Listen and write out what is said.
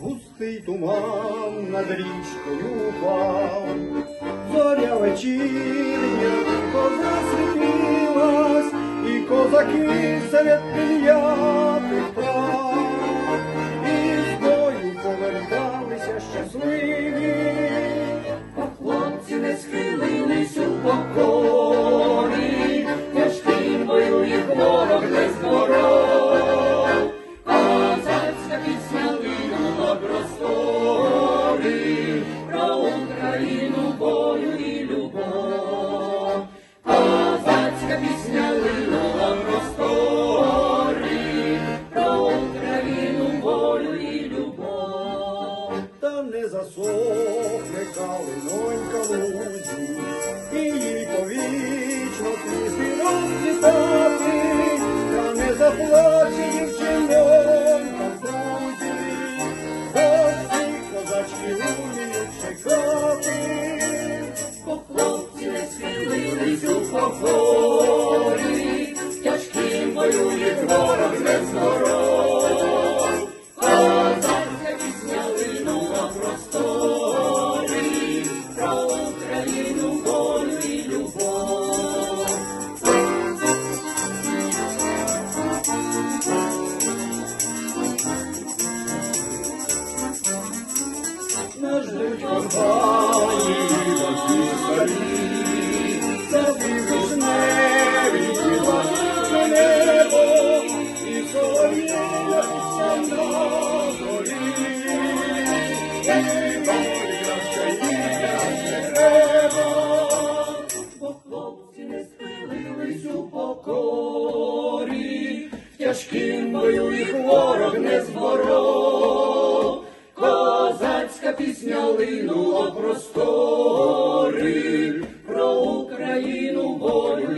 Густий туман над річкою упав, зоря вечірня коза світилась, і козаки серед п'ятих засохне калинонька лузі, і їй повічно квіти розцвітати, та не заплаче дівчинонька в друзі, бо всі козачки вміють чекати. Бо хлопці не схилились у покорі, Наш компанії важкі старі, завжди вишневі біле небо, і пісня на зорі. І найкраща їхня дерева, Бо хлопці не схилились у покорі, тяжким бою їх ворог не зборов. Пісня линула простори, про Україну волю